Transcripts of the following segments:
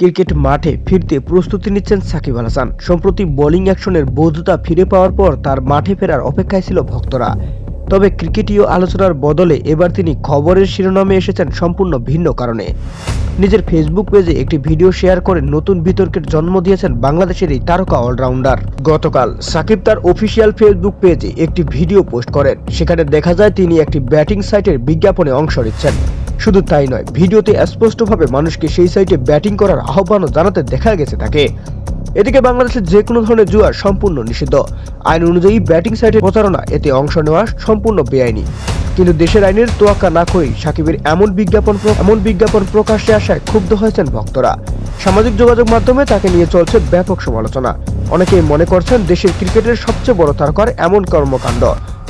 Cricket মাঠে ফিরতে প্রস্তুতি নিচ্ছেন সাকিব আল হাসান। সম্প্রতি বোলিং অ্যাকশনের বৈধতা ফিরে পাওয়ার পর তার মাঠে ফেরার অপেক্ষায় ছিল ভক্তরা। তবে ক্রিকেটীয় আলোচনার বদলে এবার তিনি খবরের শিরোনামে এসেছেন সম্পূর্ণ ভিন্ন কারণে। নিজের ফেসবুক পেজে একটি ভিডিও শেয়ার করে নতুন বিতর্কের জন্ম দিয়েছেন বাংলাদেশের এই তারকা অলরাউন্ডার গতকাল সাকিব তার অফিসিয়াল ফেসবুক পেজে একটি ভিডিও পোস্ট করেন। সেখানে দেখা যায় তিনি একটি ব্যাটিং সাইটের বিজ্ঞাপনে অংশ নিচ্ছেন। শুধু তাই নয়, ভিডিওতে স্পষ্টভাবে মানুষকে সেই সাইটে ব্যাটিং করার আহ্বানও জানাতে দেখা গেছে তাকে। এদিকে বাংলাদেশে যে কোনো ধরনের জুয়া সম্পূর্ণ নিষিদ্ধ। আইন অনুযায়ী ব্যাটিং সাইটের প্রচারণা এতে অংশ নেওয়া সম্পূর্ণ বেআইনি। কিন্তু দেশের আইনের তোয়াক্কা না করেই সাকিবের এমন বিজ্ঞাপন এমন বিজ্ঞাপন প্রকাশ্যে আসায় ক্ষুব্ধ হয়েছেন ভক্তরা। সামাজিক যোগাযোগ মাধ্যমে তাকে নিয়ে চলছে ব্যাপক সমালোচনা। অনেকেই মনে করছেন দেশের ক্রিকেটের সবচেয়ে বড় তারকার এমন কর্মকাণ্ড।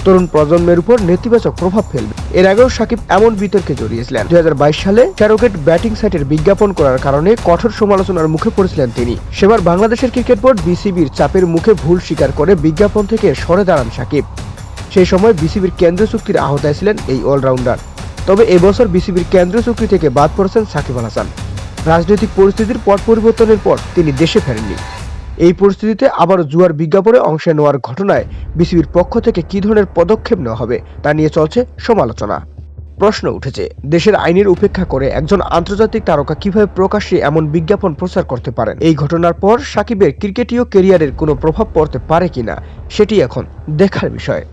তরুণ প্রজন্মের উপর নেতিবাচক প্রভাব ফেলবে। এর আগেও সাকিব এমন বিতর্কে জড়িয়েছিলেন। দুই বাইশ সালে ট্যারোকেট ব্যাটিং সাইটের বিজ্ঞাপন করার কারণে কঠোর সমালোচনার মুখে পড়েছিলেন তিনি। সেবার বাংলাদেশের ক্রিকেট বোর্ড বিসিবির চাপের মুখে ভুল স্বীকার করে বিজ্ঞাপন থেকে সরে দাঁড়ান সাকিব। সেই সময় বিসিবির কেন্দ্রীয় চুক্তির আহতায় ছিলেন এই অলরাউন্ডার। তবে এবছর বিসিবির কেন্দ্রীয় চুক্তি থেকে বাদ পড়েছেন সাকিব আল হাসান। রাজনৈতিক পরিস্থিতির পট পরিবর্তনের পর তিনি দেশে ফেরেননি। এই পরিস্থিতিতে আবারও জুয়ার বিজ্ঞাপনে অংশ নেওয়ার ঘটনায় বিসিবির পক্ষ থেকে কী ধরনের পদক্ষেপ নেওয়া হবে তা নিয়ে চলছে সমালোচনা। প্রশ্ন উঠেছে, দেশের আইনের উপেক্ষা করে একজন আন্তর্জাতিক তারকা কীভাবে প্রকাশ্যে এমন বিজ্ঞাপন প্রচার করতে পারেন? এই ঘটনার পর সাকিবের ক্রিকেটীয় কেরিয়ারের কোনো প্রভাব পড়তে পারে কিনা, সেটি এখন দেখার বিষয়।